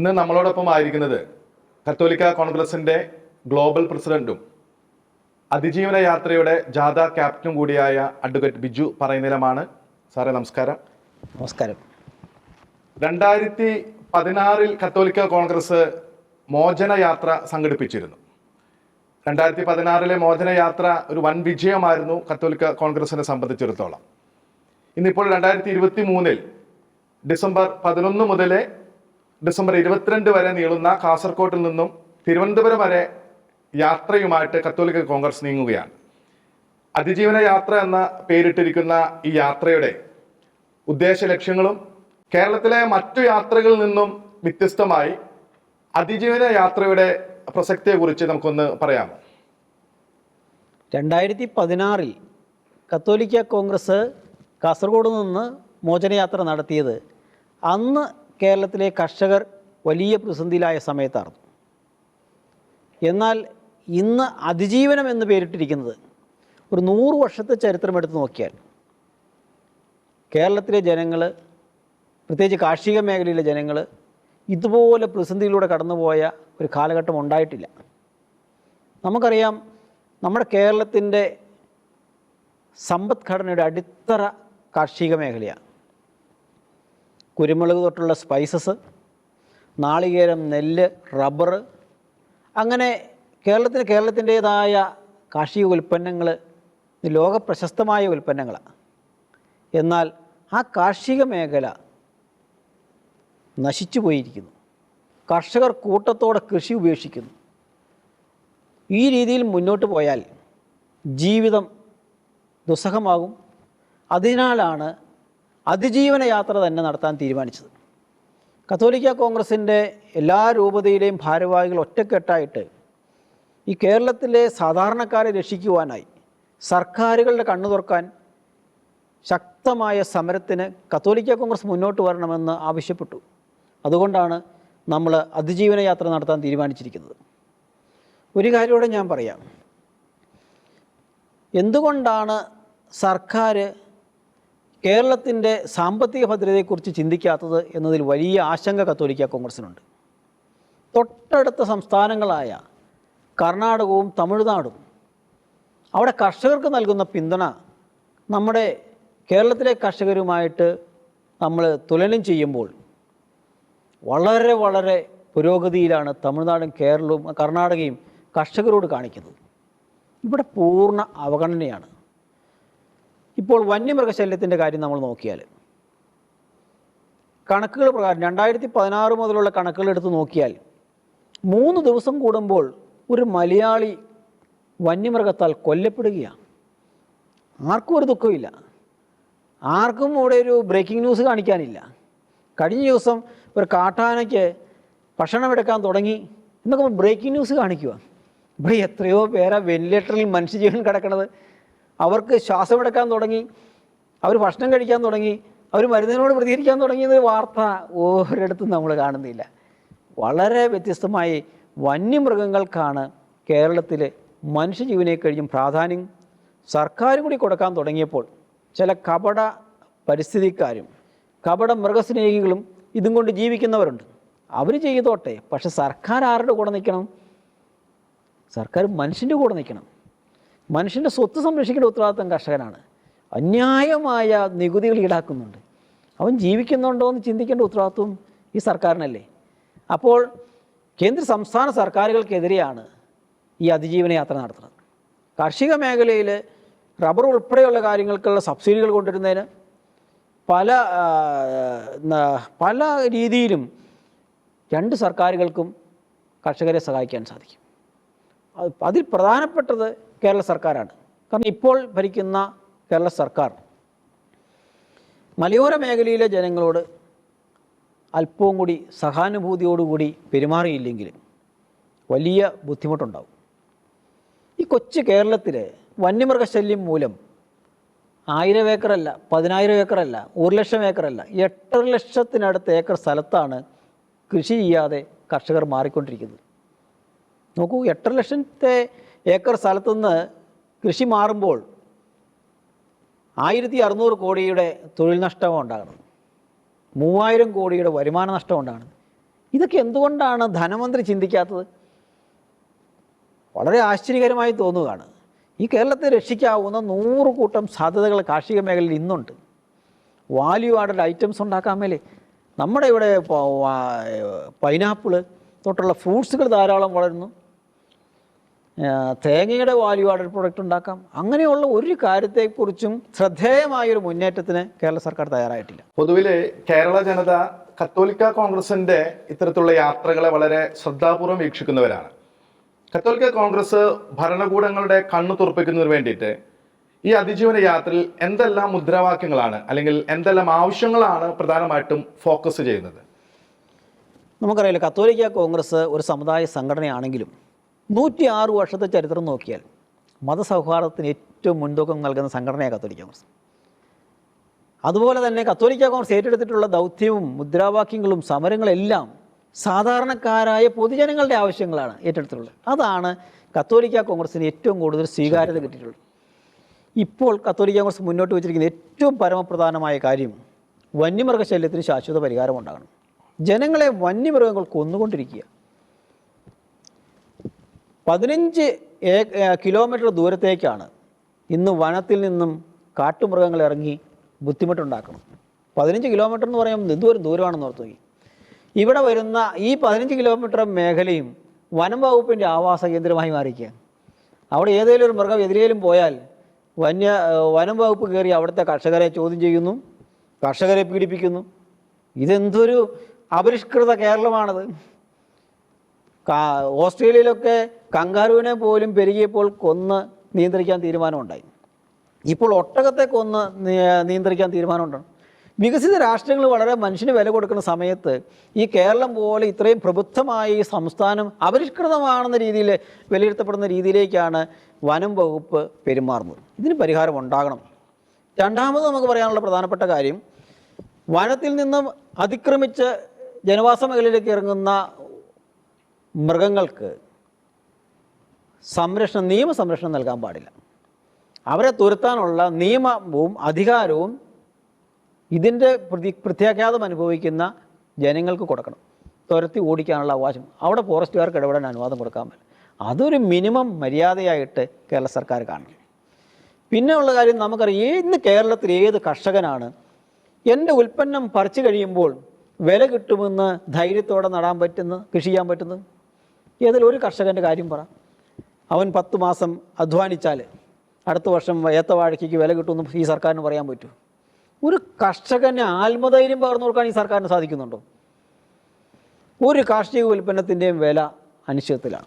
ഇന്ന് നമ്മളോടൊപ്പം ആയിരിക്കുന്നത് കത്തോലിക്ക കോൺഗ്രസിന്റെ ഗ്ലോബൽ പ്രസിഡന്റും അതിജീവന യാത്രയുടെ ജാഥ ക്യാപ്റ്റനും കൂടിയായ അഡ്വക്കേറ്റ് ബിജു പറയുന്നിലമാണ് സാറേ നമസ്കാരം. നമസ്കാരം. രണ്ടായിരത്തി പതിനാറിൽ കത്തോലിക്ക കോൺഗ്രസ് മോചന യാത്ര സംഘടിപ്പിച്ചിരുന്നു. രണ്ടായിരത്തി പതിനാറിലെ മോചന യാത്ര ഒരു വൻ വിജയമായിരുന്നു കത്തോലിക്ക കോൺഗ്രസിനെ സംബന്ധിച്ചിടത്തോളം. ഇന്നിപ്പോൾ രണ്ടായിരത്തി ഇരുപത്തി മൂന്നിൽ ഡിസംബർ പതിനൊന്ന് മുതൽ ഡിസംബർ ഇരുപത്തിരണ്ട് വരെ നീളുന്ന കാസർകോട്ടിൽ നിന്നും തിരുവനന്തപുരം വരെ യാത്രയുമായിട്ട് കത്തോലിക്ക കോൺഗ്രസ് നീങ്ങുകയാണ്. അതിജീവന യാത്ര എന്ന പേരിട്ടിരിക്കുന്ന ഈ യാത്രയുടെ ഉദ്ദേശ ലക്ഷ്യങ്ങളും കേരളത്തിലെ മറ്റു യാത്രകളിൽ നിന്നും വ്യത്യസ്തമായി അതിജീവന യാത്രയുടെ പ്രസക്തിയെ കുറിച്ച് നമുക്കൊന്ന് പറയാമോ? രണ്ടായിരത്തി പതിനാറിൽ കത്തോലിക്ക കോൺഗ്രസ് കാസർഗോഡ് നിന്ന് മോചനയാത്ര നടത്തിയത്. അന്ന് കേരളത്തിലെ കർഷകർ വലിയ പ്രതിസന്ധിയിലായ സമയത്താണ് എന്നാൽ ഇന്ന് അതിജീവനം എന്ന് പേരിട്ടിരിക്കുന്നത് ഒരു നൂറ് വർഷത്തെ ചരിത്രം എടുത്ത് നോക്കിയാൽ കേരളത്തിലെ ജനങ്ങൾ പ്രത്യേകിച്ച് കാർഷിക മേഖലയിലെ ജനങ്ങൾ ഇതുപോലെ പ്രതിസന്ധിയിലൂടെ കടന്നുപോയ ഒരു കാലഘട്ടം ഉണ്ടായിട്ടില്ല. നമുക്കറിയാം നമ്മുടെ കേരളത്തിന്റെ സമ്പദ്ഘടനയുടെ അടിത്തറ കാർഷിക മേഖലയാണ്. കുരുമുളക് തൊട്ടുള്ള സ്പൈസസ് നാളികേരം നെല്ല് റബ്ബർ അങ്ങനെ കേരളത്തിന് കേരളത്തിന്റേതായ കാർഷിക ഉൽപ്പന്നങ്ങൾ ലോക പ്രശസ്തമായ ഉൽപ്പന്നങ്ങളാണ് എന്നാൽ ആ കാർഷിക മേഖല നശിച്ചു പോയിരിക്കുന്നു. കർഷകർ കൂട്ടത്തോടെ കൃഷി ഉപേക്ഷിക്കുന്നു. ഈ രീതിയിൽ മുന്നോട്ട് പോയാൽ ജീവിതം ദുസ്സഹമാകും. അതിനാലാണ് അതിജീവന യാത്ര തന്നെ നടത്താൻ തീരുമാനിച്ചത്. കത്തോലിക്ക കോൺഗ്രസിന്റെ എല്ലാ രൂപതയിലെയും ഭാരവാഹികൾ ഒറ്റക്കെട്ടായിട്ട് ഈ കേരളത്തിലെ സാധാരണക്കാരെ രക്ഷിക്കുവാനായി സർക്കാരുകളുടെ കണ്ണു തുറക്കാൻ ശക്തമായ സമരത്തിന് കത്തോലിക്ക കോൺഗ്രസ് മുന്നോട്ട് വരണമെന്ന് ആവശ്യപ്പെട്ടു. അതുകൊണ്ടാണ് നമ്മൾ അതിജീവന യാത്ര നടത്താൻ തീരുമാനിച്ചിരിക്കുന്നത്. ഒരു കാര്യമോടെ ഞാൻ പറയാം. എന്തുകൊണ്ടാണ് സർക്കാർ കേരളത്തിന്റെ സാമ്പത്തിക ഭദ്രതയെക്കുറിച്ച് ചിന്തിക്കാത്തത് എന്നതിൽ വലിയ ആശങ്ക കത്തോലിക്ക കോൺഗ്രസിനുണ്ട്. തൊട്ടടുത്ത സംസ്ഥാനങ്ങളായ കർണാടകവും തമിഴ്നാടും അവിടെ കർഷകർക്ക് നൽകുന്ന പിന്തുണ നമ്മുടെ കേരളത്തിലെ കർഷകരുമായിട്ട് നമ്മൾ തുലനം ചെയ്യുമ്പോൾ വളരെ വളരെ പുരോഗതിയിലാണ് തമിഴ്നാടും കേരളവും കർണാടകയും കർഷകരോട് കാണിക്കുന്നത്. ഇവിടെ പൂർണ അവഗണനയാണ്. ഇപ്പോൾ വന്യമൃഗശല്യത്തിന്റെ കാര്യം നമ്മൾ നോക്കിയാൽ കണക്കുകൾ പ്രകാരം രണ്ടായിരത്തി പതിനാറ് മുതലുള്ള കണക്കുകൾ എടുത്ത് നോക്കിയാൽ മൂന്ന് ദിവസം കൂടുമ്പോൾ ഒരു മലയാളി വന്യമൃഗത്താൽ കൊല്ലപ്പെടുകയാണ്. ആർക്കും ഒരു ദുഃഖമില്ല ആർക്കും ഇവിടെ ഒരു ബ്രേക്കിംഗ് ന്യൂസ് കാണിക്കാനില്ല. കഴിഞ്ഞ ദിവസം ഒരു കാട്ടാനയ്ക്ക് ഭക്ഷണമെടുക്കാൻ തുടങ്ങി എന്നൊക്കെ ബ്രേക്കിംഗ് ന്യൂസ് കാണിക്കുക ഇവിടെ എത്രയോ പേരാ വെന്റിലേറ്ററിൽ മനുഷ്യജീവൻ കിടക്കണത്. അവർക്ക് ശ്വാസമെടുക്കാൻ തുടങ്ങി അവർ ഭക്ഷണം കഴിക്കാൻ തുടങ്ങി അവർ മരുന്നിനോട് പ്രതികരിക്കാൻ തുടങ്ങിയത് വാർത്ത ഒരിടത്തും നമ്മൾ കാണുന്നില്ല. വളരെ വ്യത്യസ്തമായി വന്യമൃഗങ്ങൾക്കാണ് കേരളത്തിൽ മനുഷ്യജീവനെ കഴിഞ്ഞും പ്രാധാന്യം സർക്കാർ കൂടി കൊടുക്കാൻ തുടങ്ങിയപ്പോൾ ചില കപട പരിസ്ഥിതിക്കാരും കപട മൃഗസ്നേഹികളും ഇതും കൊണ്ട് ജീവിക്കുന്നവരുണ്ട്. അവർ ചെയ്തോട്ടെ പക്ഷെ സർക്കാർ ആരുടെ കൂടെ നിൽക്കണം? സർക്കാർ മനുഷ്യന്റെ കൂടെ നിൽക്കണം. മനുഷ്യന്റെ സ്വത്ത് സംരക്ഷിക്കേണ്ട ഉത്തരവാദിത്തം കർഷകനാണ്. അന്യായമായ നികുതികൾ ഈടാക്കുന്നുണ്ട്. അവൻ ജീവിക്കുന്നുണ്ടോ എന്ന് ചിന്തിക്കേണ്ട ഉത്തരവാദിത്വം ഈ സർക്കാരിനല്ലേ? അപ്പോൾ കേന്ദ്ര സംസ്ഥാന സർക്കാരുകൾക്കെതിരെയാണ് ഈ അതിജീവന യാത്ര നടത്തുന്നത്. കാർഷിക മേഖലയിൽ റബ്ബർ ഉൾപ്പെടെയുള്ള കാര്യങ്ങൾക്കുള്ള സബ്സിഡികൾ കൊണ്ടുവരുന്നതിന് പല പല രീതിയിലും രണ്ട് സർക്കാരുകൾക്കും കർഷകരെ സഹായിക്കാൻ സാധിക്കും. അത് അതിൽ പ്രധാനപ്പെട്ടത് കേരള സർക്കാരാണ്. കാരണം ഇപ്പോൾ ഭരിക്കുന്ന കേരള സർക്കാർ മലയോര മേഖലയിലെ ജനങ്ങളോട് അല്പവും കൂടി സഹാനുഭൂതിയോടുകൂടി പെരുമാറിയില്ലെങ്കിൽ വലിയ ബുദ്ധിമുട്ടുണ്ടാവും. ഈ കൊച്ചു കേരളത്തിൽ വന്യമൃഗശല്യം മൂലം ആയിരം ഏക്കറല്ല പതിനായിരം ഏക്കറല്ല ഒരു ലക്ഷം ഏക്കറല്ല എട്ടര ലക്ഷത്തിനടുത്ത് ഏക്കർ സ്ഥലത്താണ് കൃഷി ചെയ്യാതെ കർഷകർ മാറിക്കൊണ്ടിരിക്കുന്നത്. നോക്കൂ എട്ടര ലക്ഷത്തെ ഏക്കർ സ്ഥലത്തുനിന്ന് കൃഷി മാറുമ്പോൾ ആയിരത്തി അറുന്നൂറ് കോടിയുടെ തൊഴിൽ നഷ്ടം ഉണ്ടാകണം. മൂവായിരം കോടിയുടെ വരുമാന നഷ്ടം ഉണ്ടാകണം. ഇതൊക്കെ എന്തുകൊണ്ടാണ് ധനമന്ത്രി ചിന്തിക്കാത്തത്? വളരെ ആശ്ചര്യകരമായി തോന്നുകയാണ്. ഈ കേരളത്തെ രക്ഷിക്കാവുന്ന നൂറ് കൂട്ടം സാധ്യതകൾ കാർഷിക മേഖലയിൽ ഇന്നുണ്ട്. വാല്യൂ ആഡഡ് ഐറ്റംസ് ഉണ്ടാക്കാൻ മേലെ നമ്മുടെ ഇവിടെ പൈനാപ്പിൾ തൊട്ടുള്ള ഫ്രൂട്ട്സുകൾ ധാരാളം വളരുന്നു. തേങ്ങയുടെ വാല്യൂ ആഡഡ് പ്രൊഡക്റ്റ് ഉണ്ടാക്കാം. അങ്ങനെയുള്ള ഒരു കാര്യത്തെക്കുറിച്ചും ശ്രദ്ധേയമായ ഒരു മുന്നേറ്റത്തിന് കേരള സർക്കാർ തയ്യാറായിട്ടില്ല. പൊതുവിൽ കേരള ജനത കത്തോലിക്ക കോൺഗ്രസിന്റെ ഇത്തരത്തിലുള്ള യാത്രകളെ വളരെ ശ്രദ്ധാപൂർവം വീക്ഷിക്കുന്നവരാണ്. കത്തോലിക്ക കോൺഗ്രസ് ഭരണകൂടങ്ങളുടെ കണ്ണു തുറപ്പിക്കുന്നതിന് വേണ്ടിയിട്ട് ഈ അതിജീവന യാത്രയിൽ എന്തെല്ലാം മുദ്രാവാക്യങ്ങളാണ് അല്ലെങ്കിൽ എന്തെല്ലാം ആവശ്യങ്ങളാണ് പ്രധാനമായിട്ടും ഫോക്കസ് ചെയ്യുന്നത്? നമുക്കറിയാലോ കത്തോലിക്ക കോൺഗ്രസ് ഒരു സമുദായ സംഘടനയാണെങ്കിലും നൂറ്റി ആറ് വർഷത്തെ ചരിത്രം നോക്കിയാൽ മതസൗഹാർദ്ദത്തിന് ഏറ്റവും മുൻതൂക്കം നൽകുന്ന സംഘടനയാണ് കത്തോലിക്ക കോൺഗ്രസ്. അതുപോലെ തന്നെ കത്തോലിക്ക കോൺഗ്രസ് ഏറ്റെടുത്തിട്ടുള്ള ദൗത്യവും മുദ്രാവാക്യങ്ങളും സമരങ്ങളെല്ലാം സാധാരണക്കാരായ പൊതുജനങ്ങളുടെ ആവശ്യങ്ങളാണ് ഏറ്റെടുത്തിട്ടുള്ളത്. അതാണ് കത്തോലിക്ക കോൺഗ്രസിന് ഏറ്റവും കൂടുതൽ സ്വീകാര്യത കിട്ടിയിട്ടുള്ളത്. ഇപ്പോൾ കത്തോലിക്ക കോൺഗ്രസ് മുന്നോട്ട് വെച്ചിരിക്കുന്ന ഏറ്റവും പരമപ്രധാനമായ കാര്യം വന്യമൃഗശല്യത്തിന് ശാശ്വത പരിഹാരം ഉണ്ടാകണം. ജനങ്ങളെ വന്യമൃഗങ്ങൾ കൊന്നുകൊണ്ടിരിക്കുക. പതിനഞ്ച് കിലോമീറ്റർ ദൂരത്തേക്കാണ് ഇന്ന് വനത്തിൽ നിന്നും കാട്ടുമൃഗങ്ങൾ ഇറങ്ങി ബുദ്ധിമുട്ടുണ്ടാക്കണം പതിനഞ്ച് കിലോമീറ്റർ എന്ന് പറയുമ്പോൾ എന്തോരം ദൂരമാണെന്ന് ഓർത്തു നോക്കി. ഇവിടെ വരുന്ന ഈ പതിനഞ്ച് കിലോമീറ്റർ മേഖലയും വനം വകുപ്പിന്റെ ആവാസ കേന്ദ്രമായി മാറിക്കുക അവിടെ ഏതെങ്കിലും ഒരു മൃഗം എതിരേലും പോയാൽ വന്യ വനം വകുപ്പ് കയറി അവിടുത്തെ കർഷകരെ ചോദ്യം ചെയ്യുന്നു കർഷകരെ പീഡിപ്പിക്കുന്നു. ഇതെന്തൊരു അപരിഷ്കൃത കേരളമാണത്. ഓസ്ട്രേലിയയിലൊക്കെ കങ്കാരുവിനെ പോലും പെരുകിയപ്പോൾ കൊന്ന് നിയന്ത്രിക്കാൻ തീരുമാനമുണ്ടായി. ഇപ്പോൾ ഒട്ടകത്തെ കൊന്ന് നിയ- നിയന്ത്രിക്കാൻ തീരുമാനമുണ്ടാണ്. വികസിത രാഷ്ട്രങ്ങൾ വളരെ മനുഷ്യന് വില കൊടുക്കുന്ന സമയത്ത് ഈ കേരളം പോലെ ഇത്രയും പ്രബുദ്ധമായ ഈ സംസ്ഥാനം അപരിഷ്കൃതമാണെന്ന രീതിയിൽ വിലയിരുത്തപ്പെടുന്ന രീതിയിലേക്കാണ് വനം വകുപ്പ് പെരുമാറുന്നത്. ഇതിന് പരിഹാരം ഉണ്ടാകണം. രണ്ടാമത് നമുക്ക് പറയാനുള്ള പ്രധാനപ്പെട്ട കാര്യം വനത്തിൽ നിന്നും അതിക്രമിച്ച് ജനവാസ മേഖലയിലേക്ക് ഇറങ്ങുന്ന മൃഗങ്ങൾക്ക് സംരക്ഷണം നിയമ സംരക്ഷണം നൽകാൻ പാടില്ല. അവരെ തുരത്താനുള്ള നിയമവും അധികാരവും ഇതിന്റെ പ്രതി പ്രത്യാഘാതം അനുഭവിക്കുന്ന ജനങ്ങൾക്ക് കൊടുക്കണം. തുരത്തി ഓടിക്കാനുള്ള അവകാശം. അവിടെ ഫോറസ്റ്റുകാർക്ക് ഇടപെടാൻ അനുവാദം കൊടുക്കാൻ പറ്റും അതൊരു മിനിമം മര്യാദയായിട്ട് കേരള സർക്കാർ കാണണം. പിന്നെ ഉള്ള കാര്യം നമുക്കറിയാം ഇന്ന് കേരളത്തിൽ ഏത് കർഷകനാണ് എന്റെ ഉൽപ്പന്നം പറിച്ചു കഴിയുമ്പോൾ വില കിട്ടുമെന്ന് ധൈര്യത്തോടെ നടാൻ പറ്റുന്നത് കൃഷി ചെയ്യാൻ പറ്റുന്നത്? ഏതെങ്കിലും ഒരു കർഷകന്റെ കാര്യം പറ. അവൻ പത്ത് മാസം അധ്വാനിച്ചാൽ അടുത്ത വർഷം ഏത്തവാഴയ്ക്ക് വില കിട്ടുമെന്ന് ഈ സർക്കാരിന് പറയാൻ പറ്റൂ? ഒരു കർഷകന് ആത്മധൈര്യം പകർന്നു കൊടുക്കാൻ ഈ സർക്കാരിന് സാധിക്കുന്നുണ്ടോ? ഒരു കാർഷിക ഉൽപ്പന്നത്തിന്റെയും വില അനിശ്ചിതത്തിലാണ്.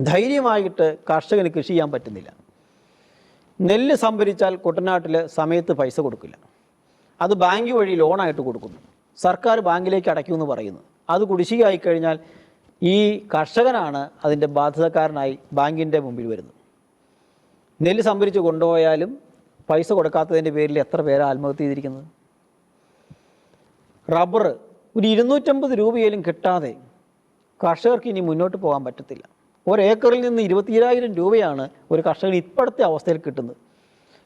ധൈര്യമായിട്ട് കർഷകന് കൃഷി ചെയ്യാൻ പറ്റുന്നില്ല. നെല്ല് സംഭരിച്ചാൽ കുട്ടനാട്ടിൽ സമയത്ത് പൈസ കൊടുക്കില്ല. അത് ബാങ്ക് വഴി ലോണായിട്ട് കൊടുക്കുന്നു. സർക്കാർ ബാങ്കിലേക്ക് അടയ്ക്കുമെന്ന് പറയുന്നു. അത് കുടിശ്ശികയായി കഴിഞ്ഞാൽ ഈ കർഷകനാണ് അതിന്റെ ബാധ്യതക്കാരനായി ബാങ്കിന്റെ മുമ്പിൽ വരുന്നത്. നെല്ല് സംഭരിച്ച് കൊണ്ടുപോയാലും പൈസ കൊടുക്കാത്തതിന്റെ പേരിൽ എത്ര പേരാ ആത്മഹത്യ ചെയ്തിരിക്കുന്നത്? റബ്ബർ ഒരു ഇരുന്നൂറ്റമ്പത് രൂപയേലും കിട്ടാതെ കർഷകർക്ക് ഇനി മുന്നോട്ട് പോകാൻ പറ്റത്തില്ല. ഒരേക്കറിൽ നിന്ന് ഇരുപത്തിരായിരം രൂപയാണ് ഒരു കർഷകന് ഇപ്പോഴത്തെ അവസ്ഥയിൽ കിട്ടുന്നത്.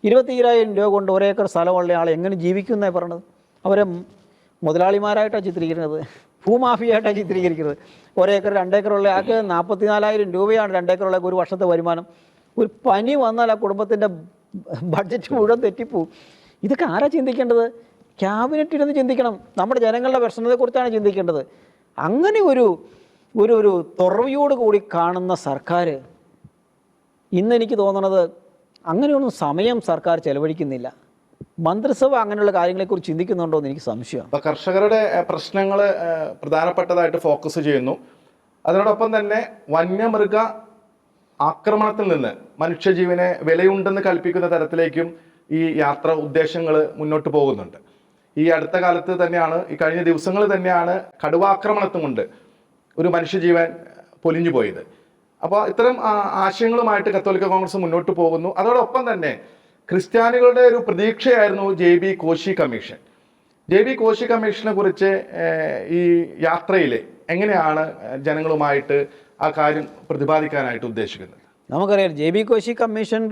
ഇരുപത്തിരായിരം രൂപ കൊണ്ട് ഒരേക്കർ സ്ഥലമുള്ള ആൾ എങ്ങനെ ജീവിക്കുന്നേ പറഞ്ഞത്? അവരെ മുതലാളിമാരായിട്ടാണ് ചിത്രീകരിക്കുന്നത്. ഭൂമാഫിയായിട്ടാണ് ചിത്രീകരിക്കുന്നത്. ഒരേക്കർ രണ്ടേക്കറുള്ള ആൾക്ക് നാൽപ്പത്തിനാലായിരം രൂപയാണ് രണ്ടേക്കറുള്ള ഒരു വർഷത്തെ വരുമാനം. ഒരു പനി വന്നാൽ ആ കുടുംബത്തിന്റെ ബഡ്ജറ്റ് മുഴുവൻ തെറ്റിപ്പോവും. ഇതൊക്കെ ആരാ ചിന്തിക്കേണ്ടത്? ക്യാബിനറ്റ് ഇരുന്ന് ചിന്തിക്കണം. നമ്മുടെ ജനങ്ങളുടെ പ്രശ്നത്തെക്കുറിച്ചാണ് ചിന്തിക്കേണ്ടത്. അങ്ങനെ ഒരു ഒരു ഒരു തുറവിയോട് കൂടി കാണുന്ന സർക്കാർ ഇന്നെനിക്ക് തോന്നണത് അങ്ങനെയൊന്നും സമയം സർക്കാർ ചെലവഴിക്കുന്നില്ല. മന്ത്രിസഭ അങ്ങനെയുള്ള കാര്യങ്ങളെക്കുറിച്ച് ചിന്തിക്കുന്നുണ്ടോ എന്ന് എനിക്ക് സംശയമാണ്. അപ്പൊ കർഷകരുടെ പ്രശ്നങ്ങൾ പ്രധാനപ്പെട്ടതായിട്ട് ഫോക്കസ് ചെയ്യുന്നു. അതിനോടൊപ്പം തന്നെ വന്യമൃഗ ആക്രമണത്തിൽ നിന്ന് മനുഷ്യജീവനെ വിലയുണ്ടെന്ന് കൽപ്പിക്കുന്ന തരത്തിലേക്കും ഈ യാത്ര ഉദ്ദേശങ്ങൾ മുന്നോട്ട് പോകുന്നുണ്ട്. ഈ അടുത്ത കാലത്ത് തന്നെയാണ് ഈ കഴിഞ്ഞ ദിവസങ്ങൾ തന്നെയാണ് കടുവാക്രമണത്തും കൊണ്ട് ഒരു മനുഷ്യജീവൻ പൊലിഞ്ഞു പോയത്. അപ്പോൾ ഇത്തരം ആശയങ്ങളുമായിട്ട് കത്തോലിക്ക കോൺഗ്രസ് മുന്നോട്ട് പോകുന്നു. അതോടൊപ്പം തന്നെ ക്രിസ്ത്യാനികളുടെ ഒരു പ്രതീക്ഷയായിരുന്നു J B Koshy commission. J B Koshy കമ്മീഷനെ കുറിച്ച് ഈ യാത്രയിൽ എങ്ങനെയാണ് ജനങ്ങളുമായിട്ട് ആ കാര്യം പ്രതിപാദിക്കാനായിട്ട് ഉദ്ദേശിക്കുന്നത്? നമുക്കറിയാം ജെ ബി കോശി കമ്മീഷൻ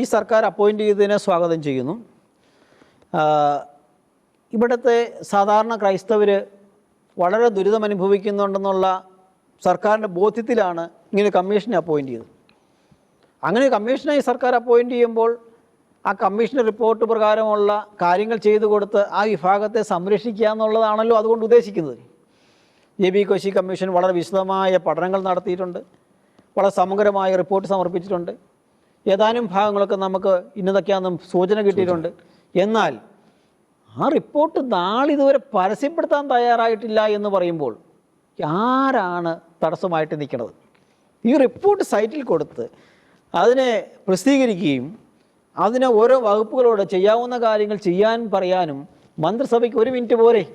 ഈ സർക്കാർ അപ്പോയിന്റ് ചെയ്തതിനെ സ്വാഗതം ചെയ്യുന്നു. ഇവിടുത്തെ സാധാരണ ക്രൈസ്തവർ വളരെ ദുരിതമനുഭവിക്കുന്നുണ്ടെന്നുള്ള സർക്കാരിന്റെ ബോധ്യത്തിലാണ് ഇങ്ങനെ കമ്മീഷനെ അപ്പോയിന്റ് ചെയ്തത്. അങ്ങനെ കമ്മീഷനായി സർക്കാർ അപ്പോയിന്റ് ചെയ്യുമ്പോൾ ആ കമ്മീഷൻ റിപ്പോർട്ട് പ്രകാരമുള്ള കാര്യങ്ങൾ ചെയ്തു കൊടുത്ത് ആ വിഭാഗത്തെ സംരക്ഷിക്കുക എന്നുള്ളതാണല്ലോ അതുകൊണ്ട് ഉദ്ദേശിക്കുന്നത്. എ ബി കോശി കമ്മീഷൻ വളരെ വിശദമായ പഠനങ്ങൾ നടത്തിയിട്ടുണ്ട്. വളരെ സമഗ്രമായ റിപ്പോർട്ട് സമർപ്പിച്ചിട്ടുണ്ട്. ഏതാനും ഭാഗങ്ങളൊക്കെ നമുക്ക് ഇന്നതൊക്കെയാണെന്നും സൂചന കിട്ടിയിട്ടുണ്ട്. എന്നാൽ ആ റിപ്പോർട്ട് നാളിതുവരെ പരസ്യപ്പെടുത്താൻ തയ്യാറായിട്ടില്ല എന്ന് പറയുമ്പോൾ ആരാണ് തടസ്സമായിട്ട് നിൽക്കുന്നത്? ഈ റിപ്പോർട്ട് സൈറ്റിൽ കൊടുത്ത് അതിനെ പ്രസിദ്ധീകരിക്കുകയും അതിനെ ഓരോ വകുപ്പുകളോട് ചെയ്യാവുന്ന കാര്യങ്ങൾ ചെയ്യാൻ പറയാനും മന്ത്രിസഭയ്ക്ക് ഒരു മിനിറ്റ് പോരെ.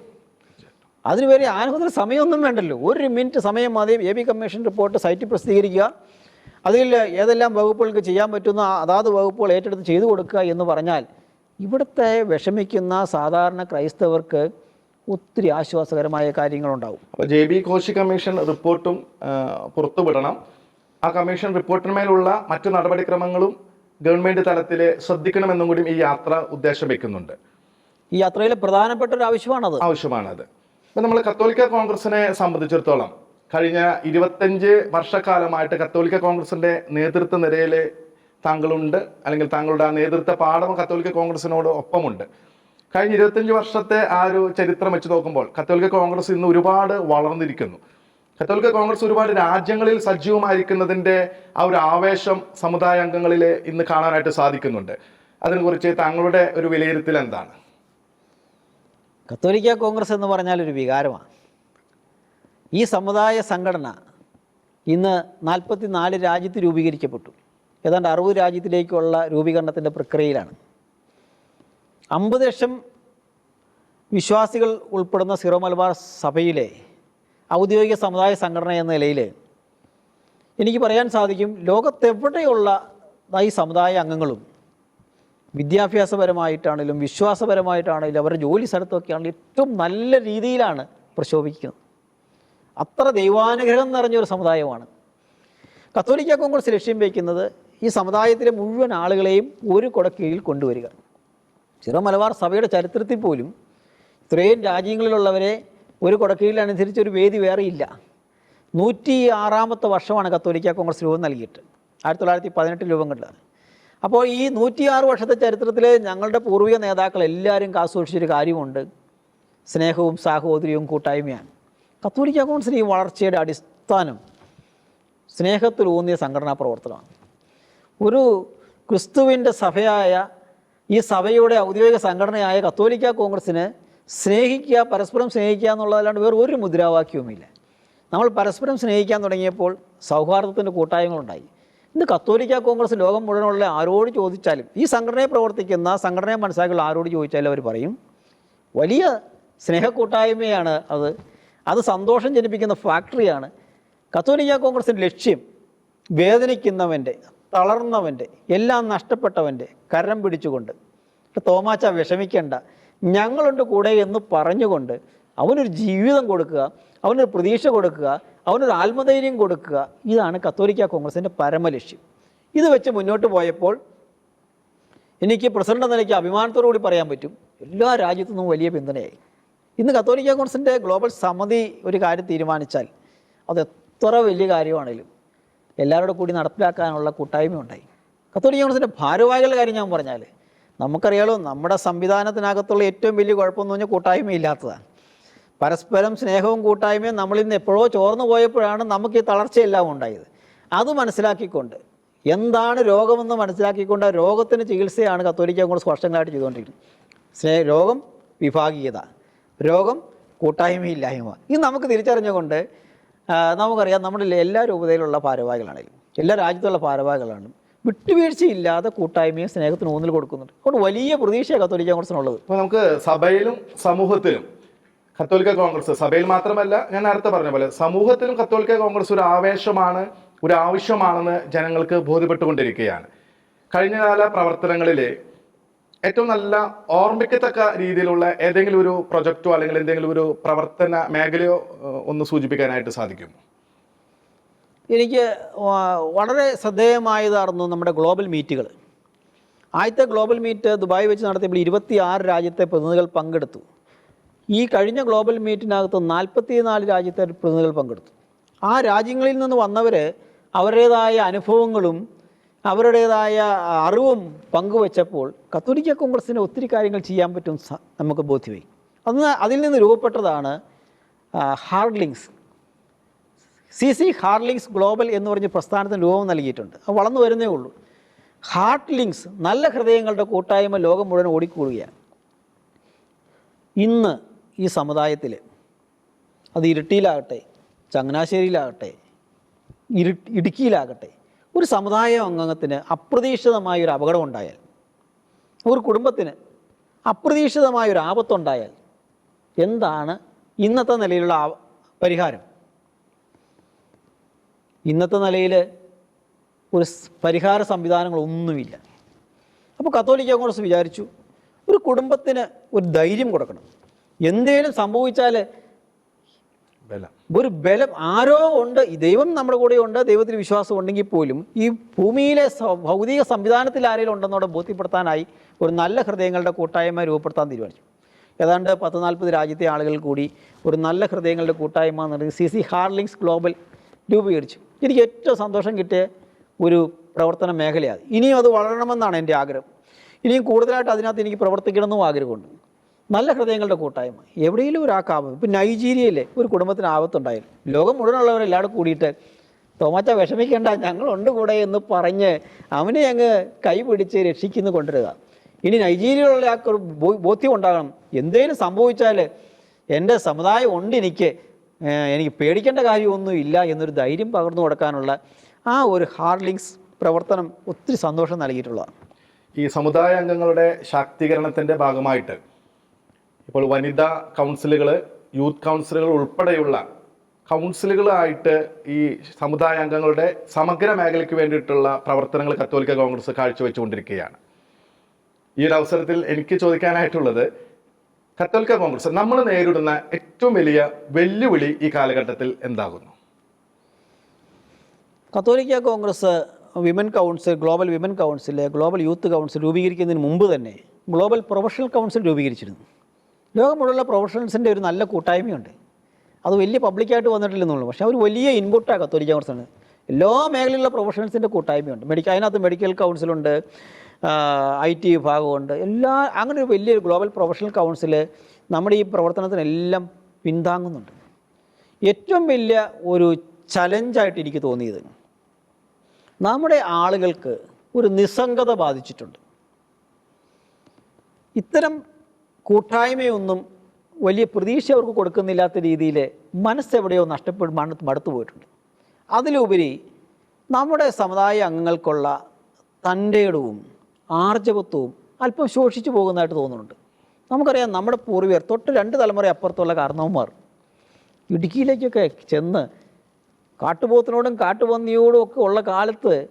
അതിന് വരെ ആനുകൂല്യ സമയമൊന്നും വേണ്ടല്ലോ. ഒരു മിനിറ്റ് സമയം മതി. എ ബി കമ്മീഷൻ റിപ്പോർട്ട് സൈറ്റിൽ പ്രസിദ്ധീകരിക്കുക. അതിൽ ഏതെല്ലാം വകുപ്പുകൾക്ക് ചെയ്യാൻ പറ്റുന്ന അതാത് വകുപ്പുകൾ ഏറ്റെടുത്ത് ചെയ്തു കൊടുക്കുക എന്ന് പറഞ്ഞാൽ ഇവിടുത്തെ വിഷമിക്കുന്ന സാധാരണ ക്രൈസ്തവർക്ക് ഒത്തിരി ആശ്വാസകരമായ കാര്യങ്ങളുണ്ടാവും. അപ്പോൾ ജെ ബി കോശി കമ്മീഷൻ റിപ്പോർട്ടും പുറത്തുവിടണം. ആ കമ്മീഷൻ റിപ്പോർട്ടിന്മേലുള്ള മറ്റു നടപടിക്രമങ്ങളും ഗവൺമെന്റ് തലത്തിൽ ശ്രദ്ധിക്കണമെന്നും കൂടി ഈ യാത്ര ഉദ്ദേശം വെക്കുന്നുണ്ട്. ഈ യാത്രയിലെ പ്രധാനപ്പെട്ട ഒരു ആവശ്യമാണത്. ആവശ്യമാണത്. ഇപ്പം നമ്മൾ കത്തോലിക്ക കോൺഗ്രസിനെ സംബന്ധിച്ചിടത്തോളം കഴിഞ്ഞ ഇരുപത്തഞ്ച് വർഷക്കാലമായിട്ട് കത്തോലിക്ക കോൺഗ്രസിന്റെ നേതൃത്വ നിരയിൽ താങ്കളുണ്ട്. അല്ലെങ്കിൽ താങ്കളുടെ ആ നേതൃത്വ പാഠം കത്തോലിക്ക കോൺഗ്രസിനോട് ഒപ്പമുണ്ട്. കഴിഞ്ഞ ഇരുപത്തഞ്ച് വർഷത്തെ ആ ഒരു ചരിത്രം വെച്ച് നോക്കുമ്പോൾ കത്തോലിക്ക കോൺഗ്രസ് ഇന്ന് ഒരുപാട് വളർന്നിരിക്കുന്നു. കത്തോലിക്ക കോൺഗ്രസ് ഒരുപാട് രാജ്യങ്ങളിൽ സജീവമായിരിക്കുന്നതിന്റെ ആ ഒരു ആവേശം സമുദായ അംഗങ്ങളിൽ ഇന്ന് കാണാനായിട്ട് സാധിക്കുന്നുണ്ട്. അതിനെക്കുറിച്ച് താങ്കളുടെ ഒരു വിലയിരുത്തൽ എന്താണ്? കത്തോലിക്ക കോൺഗ്രസ് എന്ന് പറഞ്ഞാൽ ഒരു വികാരമാണ്. ഈ സമുദായ സംഘടന ഇന്ന് നാൽപ്പത്തി നാല് രാജ്യത്ത് രൂപീകരിക്കപ്പെട്ടു. ഏതാണ്ട് അറുപത് രാജ്യത്തിലേക്കുള്ള രൂപീകരണത്തിന്റെ പ്രക്രിയയിലാണ്. അമ്പത് ലക്ഷം വിശ്വാസികൾ ഉൾപ്പെടുന്ന സിറോ മലബാർ സഭയിലെ ഔദ്യോഗിക സമുദായ സംഘടന എന്ന നിലയിൽ എനിക്ക് പറയാൻ സാധിക്കും ലോകത്തെവിടെയുള്ള ഈ സമുദായ അംഗങ്ങളും വിദ്യാഭ്യാസപരമായിട്ടാണെങ്കിലും വിശ്വാസപരമായിട്ടാണെങ്കിലും അവരുടെ ജോലി സ്ഥലത്തൊക്കെ ആണെങ്കിലും ഏറ്റവും നല്ല രീതിയിലാണ് പ്രശോഭിക്കുന്നത്. അത്ര ദൈവാനുഗ്രഹം നിറഞ്ഞൊരു സമുദായമാണ്. കത്തോലിക്ക കോൺഗ്രസ് ലക്ഷ്യം വയ്ക്കുന്നത് ഈ സമുദായത്തിലെ മുഴുവൻ ആളുകളെയും ഒരു കുടക്കീഴിൽ കൊണ്ടുവരിക. ചിറ മലബാർ സഭയുടെ ചരിത്രത്തിൽ പോലും ഇത്രയും രാജ്യങ്ങളിലുള്ളവരെ ഒരു കൊടക്കീഴിലനുസരിച്ച് ഒരു വേദി വേറെയില്ല നൂറ്റി ആറാമത്തെ വർഷമാണ് കത്തോലിക്ക കോൺഗ്രസ് രൂപം നൽകിയിട്ട്. ആയിരത്തി തൊള്ളായിരത്തി പതിനെട്ടിൽ രൂപം കണ്ടത് അപ്പോൾ ഈ നൂറ്റിയാറ് വർഷത്തെ ചരിത്രത്തിൽ ഞങ്ങളുടെ പൂർവിക നേതാക്കൾ എല്ലാവരും കാസൂക്ഷിച്ചൊരു കാര്യമുണ്ട്. സ്നേഹവും സാഹോദര്യവും കൂട്ടായ്മയാണ്. കത്തോലിക്ക കോൺഗ്രസിന് ഈ വളർച്ചയുടെ അടിസ്ഥാനം സ്നേഹത്തിലൂന്നിയ സംഘടനാ പ്രവർത്തനമാണ്. ഒരു ക്രിസ്തുവിന്റെ സഭയായ ഈ സഭയുടെ ഔദ്യോഗിക സംഘടനയായ കത്തോലിക്ക കോൺഗ്രസ്സിന് സ്നേഹിക്കുക പരസ്പരം സ്നേഹിക്കുക എന്നുള്ളതല്ലാണ്ട് വേറെ ഒരു മുദ്രാവാക്യവുമില്ല. നമ്മൾ പരസ്പരം സ്നേഹിക്കാൻ തുടങ്ങിയപ്പോൾ സൗഹാർദ്ദത്തിന്റെ കൂട്ടായ്മകളുണ്ടായി. ഇന്ന് കത്തോലിക്ക കോൺഗ്രസ് ലോകം മുഴുവനുള്ള ആരോട് ചോദിച്ചാലും ഈ സംഘടനയെ പ്രവർത്തിക്കുന്ന സംഘടനയെ മനസ്സിലാക്കിയുള്ള ആരോട് ചോദിച്ചാലും അവർ പറയും വലിയ സ്നേഹക്കൂട്ടായ്മയാണ് അത്. അത് സന്തോഷം ജനിപ്പിക്കുന്ന ഫാക്ടറിയാണ്. കത്തോലിക്ക കോൺഗ്രസിന്റെ ലക്ഷ്യം വേദനിക്കുന്നവന്റെ തളർന്നവന്റെ എല്ലാം നഷ്ടപ്പെട്ടവന്റെ കരം പിടിച്ചുകൊണ്ട്. തോമാച്ച വിഷമിക്കേണ്ട. ഞങ്ങളുണ്ട് കൂടെ എന്ന് പറഞ്ഞുകൊണ്ട് അവനൊരു ജീവിതം കൊടുക്കുക അവനൊരു പ്രതീക്ഷ കൊടുക്കുക അവനൊരു ആത്മധൈര്യം കൊടുക്കുക ഇതാണ് കത്തോലിക്ക കോൺഗ്രസിന്റെ പരമലക്ഷ്യം. ഇത് വെച്ച് മുന്നോട്ട് പോയപ്പോൾ എനിക്ക് പ്രസിഡന്റ് നിലയ്ക്ക് അഭിമാനത്തോടു കൂടി പറയാൻ പറ്റും. എല്ലാ രാജ്യത്തു നിന്നും വലിയ പിന്തുണയായി. ഇന്ന് കത്തോലിക്ക കോൺഗ്രസിന്റെ ഗ്ലോബൽ സമിതി ഒരു കാര്യം തീരുമാനിച്ചാൽ അത് എത്ര വലിയ കാര്യമാണെങ്കിലും എല്ലാവരോടും കൂടി നടപ്പിലാക്കാനുള്ള കൂട്ടായ്മ ഉണ്ടായി കത്തോലിക്ക കോൺഗ്രസിന്റെ ഭാരവാഹികളുടെ കാര്യം ഞാൻ പറഞ്ഞാൽ നമുക്കറിയാലോ നമ്മുടെ സംവിധാനത്തിനകത്തുള്ള ഏറ്റവും വലിയ കുഴപ്പമെന്ന് പറഞ്ഞാൽ കൂട്ടായ്മയില്ലാത്തതാണ്. പരസ്പരം സ്നേഹവും കൂട്ടായ്മയും നമ്മളിന്ന് എപ്പോഴോ ചോർന്നു പോയപ്പോഴാണ് നമുക്ക് ഈ തളർച്ചയെല്ലാം ഉണ്ടായത്. അത് മനസ്സിലാക്കിക്കൊണ്ട് എന്താണ് രോഗമെന്ന് മനസ്സിലാക്കിക്കൊണ്ട് ആ രോഗത്തിന് ചികിത്സയാണ് കത്തോലിക്ക കോൺഗ്രസ് വർഷങ്ങളായിട്ട് ചെയ്തുകൊണ്ടിരിക്കുന്നത്. സ്നേഹ രോഗം വിഭാഗീയത രോഗം കൂട്ടായ്മയില്ലായ്മ. ഇത് നമുക്ക് തിരിച്ചറിഞ്ഞുകൊണ്ട് നമുക്കറിയാം നമ്മുടെ എല്ലാ രൂപതയിലുള്ള ഭാരവാഹികളാണെങ്കിലും എല്ലാ രാജ്യത്തുള്ള ഭാരവാഹികളാണ് വിട്ടുവീഴ്ചയില്ലാതെ കൂട്ടായ്മയും സ്നേഹത്തിന് ഊന്നൽ കൊടുക്കുന്നുണ്ട്. അതുകൊണ്ട് വലിയ പ്രതീക്ഷയാണ് കത്തോലിക്ക കോൺഗ്രസിനുള്ളത്. അപ്പോൾ നമുക്ക് സഭയിലും സമൂഹത്തിലും കത്തോലിക്ക കോൺഗ്രസ് സഭയിൽ മാത്രമല്ല ഞാൻ നേരത്തെ പറഞ്ഞ പോലെ സമൂഹത്തിലും കത്തോലിക്ക കോൺഗ്രസ് ഒരു ആവേശമാണ് ഒരു ആവശ്യമാണെന്ന് ജനങ്ങൾക്ക് ബോധ്യപ്പെട്ടുകൊണ്ടിരിക്കുകയാണ്. കഴിഞ്ഞകാല പ്രവർത്തനങ്ങളിൽ ഏറ്റവും നല്ല ഓർമ്മിക്കത്തക്ക രീതിയിലുള്ള ഏതെങ്കിലും ഒരു പ്രൊജക്റ്റോ അല്ലെങ്കിൽ എന്തെങ്കിലും ഒരു പ്രവർത്തന മേഖലയോ ഒന്ന് സൂചിപ്പിക്കാനായിട്ട് സാധിക്കും എനിക്ക് വളരെ ശ്രദ്ധേയമായതായിരുന്നു നമ്മുടെ ഗ്ലോബൽ മീറ്റുകൾ. ആദ്യത്തെ ഗ്ലോബൽ മീറ്റ് ദുബായ് വെച്ച് നടത്തിയപ്പോൾ ഇരുപത്തി ആറ് രാജ്യത്തെ പ്രതിനിധികൾ പങ്കെടുത്തു. ഈ കഴിഞ്ഞ ഗ്ലോബൽ മീറ്റിനകത്ത് നാൽപ്പത്തി നാല് രാജ്യത്തെ പ്രതിനിധികൾ പങ്കെടുത്തു. ആ രാജ്യങ്ങളിൽ നിന്ന് വന്നവർ അവരുടേതായ അനുഭവങ്ങളും അവരുടേതായ അറിവും പങ്കുവച്ചപ്പോൾ കത്തോലിക്ക കോൺഗ്രസ്സിന് ഒത്തിരി കാര്യങ്ങൾ ചെയ്യാൻ പറ്റും നമുക്ക് ബോധ്യമായി. അന്ന് അതിൽ നിന്ന് രൂപപ്പെട്ടതാണ് ഹാർഡ്ലിങ്സ്. സി സി ഹാർലിങ്സ് ഗ്ലോബൽ എന്ന് പറഞ്ഞ പ്രസ്ഥാനത്തിന് രൂപം നൽകിയിട്ടുണ്ട്. അത് വളർന്നു വരുന്നേ ഉള്ളൂ. ഹാർട്ട് ലിങ്ക്സ് നല്ല ഹൃദയങ്ങളുടെ കൂട്ടായ്മ ലോകം മുഴുവൻ ഓടിക്കൂടുകയാണ്. ഇന്ന് ഈ സമുദായത്തിൽ അത് ഇരിട്ടിയിലാകട്ടെ ചങ്ങനാശ്ശേരിയിലാകട്ടെ ഇരു ഇടുക്കിയിലാകട്ടെ ഒരു സമുദായ അംഗത്തിന് അപ്രതീക്ഷിതമായ ഒരു അപകടം ഉണ്ടായാൽ ഒരു കുടുംബത്തിന് അപ്രതീക്ഷിതമായ ഒരു ആപത്തുണ്ടായാൽ എന്താണ് ഇന്നത്തെ നിലയിലുള്ള പരിഹാരം? ഇന്നത്തെ നിലയിൽ ഒരു പരിഹാര സംവിധാനങ്ങളൊന്നുമില്ല. അപ്പോൾ കത്തോലിക്ക കോൺഗ്രസ് വിചാരിച്ചു ഒരു കുടുംബത്തിന് ഒരു ധൈര്യം കൊടുക്കണം. എന്തേലും സംഭവിച്ചാൽ ബലം. ഒരു ബലം ആരോ ഉണ്ട് ദൈവം നമ്മുടെ കൂടെ ഉണ്ട് ദൈവത്തിൽ വിശ്വാസം ഉണ്ടെങ്കിൽ പോലും ഈ ഭൂമിയിലെ ഭൗതിക സംവിധാനത്തിൽ ആരെങ്കിലും ഉണ്ടെന്നോടെ ബോധ്യപ്പെടുത്താനായി ഒരു നല്ല ഹൃദയങ്ങളുടെ കൂട്ടായ്മ രൂപപ്പെടുത്താൻ തീരുമാനിച്ചു. ഏതാണ്ട് പത്ത് നാൽപ്പത് രാജ്യത്തെ ആളുകൾ കൂടി ഒരു നല്ല ഹൃദയങ്ങളുടെ കൂട്ടായ്മ എന്നുള്ളത് സി സി ഹാർലിങ്സ് ഗ്ലോബൽ രൂപീകരിച്ചു. എനിക്ക് ഏറ്റവും സന്തോഷം കിട്ടിയ ഒരു പ്രവർത്തന മേഖലയാണ് ഇനിയും അത് വളരണമെന്നാണ് എന്റെ ആഗ്രഹം. ഇനിയും കൂടുതലായിട്ട് അതിനകത്ത് എനിക്ക് പ്രവർത്തിക്കണമെന്നും ആഗ്രഹമുണ്ട്. നല്ല ഹൃദയങ്ങളുടെ കൂട്ടായ്മ. എവിടെയെങ്കിലും ഒരാൾക്ക് ആപത്ത് ഇപ്പം നൈജീരിയയിലെ ഒരു കുടുംബത്തിന് ആപത്തുണ്ടായാലും ലോകം മുഴുവനുള്ളവരെല്ലാവരും കൂടിയിട്ട് തോമാച്ച വിഷമിക്കേണ്ട ഞങ്ങളുണ്ട് കൂടെ എന്ന് പറഞ്ഞ് അവനെ അങ്ങ് കൈപിടിച്ച് രക്ഷിക്കുന്നു കൊണ്ടുവരിക. ഇനി നൈജീരിയയിലുള്ള ആ ഒരു ബോധ്യം ഉണ്ടാകണം. എന്തേലും സംഭവിച്ചാൽ എന്റെ സമുദായം ഉണ്ട് എനിക്ക്. എനിക്ക് പേടിക്കേണ്ട കാര്യമൊന്നും ഇല്ല എന്നൊരു ധൈര്യം പകർന്നു കൊടുക്കാനുള്ള ആ ഒരു ഹാർലിങ്സ് പ്രവർത്തനം ഒത്തിരി സന്തോഷം നൽകിയിട്ടുള്ളതാണ്. ഈ സമുദായ അംഗങ്ങളുടെ ശാക്തീകരണത്തിന്റെ ഭാഗമായിട്ട് ഇപ്പോൾ വനിതാ കൗൺസിലുകൾ യൂത്ത് കൗൺസിലുകൾ ഉൾപ്പെടെയുള്ള കൗൺസിലുകളായിട്ട് ഈ സമുദായ അംഗങ്ങളുടെ സമഗ്ര മേഖലയ്ക്ക് വേണ്ടിയിട്ടുള്ള പ്രവർത്തനങ്ങൾ കത്തോലിക്ക കോൺഗ്രസ് കാഴ്ചവെച്ചുകൊണ്ടിരിക്കുകയാണ്. ഈ ഒരു അവസരത്തിൽ എനിക്ക് ചോദിക്കാനായിട്ടുള്ളത് കത്തോലിക്ക കോൺഗ്രസ് നമ്മൾ നേരിടുന്ന ഏറ്റവും വലിയ വെല്ലുവിളി ഈ കാലഘട്ടത്തിൽ എന്താകുന്നു? കത്തോലിക്ക Congress women council global women council global youth council രൂപീകരിക്കുന്നതിന് മുമ്പ് തന്നെ ഗ്ലോബൽ പ്രൊഫഷണൽ കൗൺസിൽ രൂപീകരിച്ചിരുന്നു. ലോകം മുഴുവനുള്ള പ്രൊഫഷണൽസിന്റെ ഒരു നല്ല കൂട്ടായ്മയുണ്ട്. അത് വലിയ പബ്ലിക്കായിട്ട് വന്നിട്ടില്ലെന്നുള്ളൂ. പക്ഷേ അവർ വലിയ ഇൻപുട്ടാണ് കത്തോലിക്ക കോൺഗ്രസ് എല്ലാ മേഖലയിലുള്ള പ്രൊഫഷണൽസിന്റെ കൂട്ടായ്മയുണ്ട്. മെഡിക്കൽ അതിനകത്ത് മെഡിക്കൽ കൗൺസിലുണ്ട്. ഐ ടി വിഭാഗമുണ്ട്. എല്ലാ അങ്ങനെ ഒരു വലിയൊരു ഗ്ലോബൽ പ്രൊഫഷണൽ കൗൺസിൽ നമ്മുടെ ഈ പ്രവർത്തനത്തിനെല്ലാം പിന്താങ്ങുന്നുണ്ട്. ഏറ്റവും വലിയ ഒരു ചലഞ്ചായിട്ട് എനിക്ക് തോന്നിയത് നമ്മുടെ ആളുകൾക്ക് ഒരു നിസ്സംഗത ബാധിച്ചിട്ടുണ്ട്. ഇത്തരം കൂട്ടായ്മയൊന്നും വലിയ പ്രതീക്ഷ അവർക്ക് കൊടുക്കുന്നില്ലാത്ത രീതിയിൽ മനസ്സെവിടെയോ നഷ്ടപ്പെട്ട് മണ് മടുത്തു പോയിട്ടുണ്ട്. അതിലുപരി നമ്മുടെ സമുദായ അംഗങ്ങൾക്കുള്ള തന്റെ ഇടവും ആർജവത്വവും അല്പം ശോഷിച്ചു പോകുന്നതായിട്ട് തോന്നുന്നുണ്ട്. നമുക്കറിയാം നമ്മുടെ പൂർവികർ തൊട്ട് രണ്ട് തലമുറ അപ്പുറത്തുള്ള കാരണവന്മാർ. ഇടുക്കിയിലേക്കൊക്കെ ചെന്ന് കാട്ടുപോത്തിനോടും കാട്ടുപന്നിയോടും ഒക്കെ ഉള്ള കാലത്ത്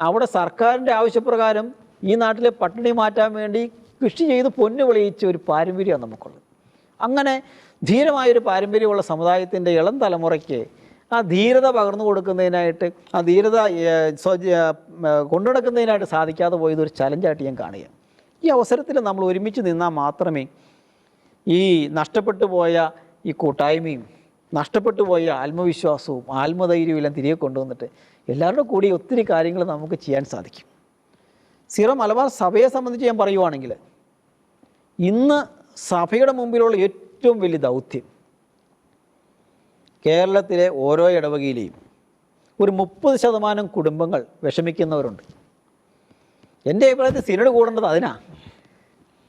അവിടെ സർക്കാരിന്റെ ആവശ്യപ്രകാരം ഈ നാട്ടിലെ പട്ടിണി മാറ്റാൻ വേണ്ടി കൃഷി ചെയ്ത് പൊന്നു വിളയിച്ച ഒരു പാരമ്പര്യമാണ് നമുക്കുള്ളത്. അങ്ങനെ ധീരമായൊരു പാരമ്പര്യമുള്ള സമുദായത്തിന്റെ ഇളം തലമുറയ്ക്ക് ആ ധീരത പകർന്നു കൊടുക്കുന്നതിനായിട്ട് ആ ധീരത കൊണ്ടുനടക്കുന്നതിനായിട്ട് സാധിക്കാതെ പോയത് ഒരു ചലഞ്ചായിട്ട് ഞാൻ കാണുക ഈ അവസരത്തിൽ നമ്മൾ ഒരുമിച്ച് നിന്നാൽ മാത്രമേ ഈ നഷ്ടപ്പെട്ടു പോയ ഈ കൂട്ടായ്മയും നഷ്ടപ്പെട്ടു പോയ ആത്മവിശ്വാസവും ആത്മധൈര്യവും എല്ലാം തിരികെ കൊണ്ടുവന്നിട്ട് എല്ലാവരുടെ കൂടി ഒത്തിരി കാര്യങ്ങൾ നമുക്ക് ചെയ്യാൻ സാധിക്കും. സീറോ മലബാർ സഭയെ സംബന്ധിച്ച് ഞാൻ പറയുവാണെങ്കിൽ ഇന്ന് സഭയുടെ മുമ്പിലുള്ള ഏറ്റവും വലിയ ദൗത്യം കേരളത്തിലെ ഓരോ ഇടവകയിലെയും ഒരു മുപ്പത് ശതമാനം കുടുംബങ്ങൾ വിഷമിക്കുന്നവരുണ്ട്. എന്റെ അഭിപ്രായത്തിൽ സിനഡ് കൂടേണ്ടത് അതിനാ.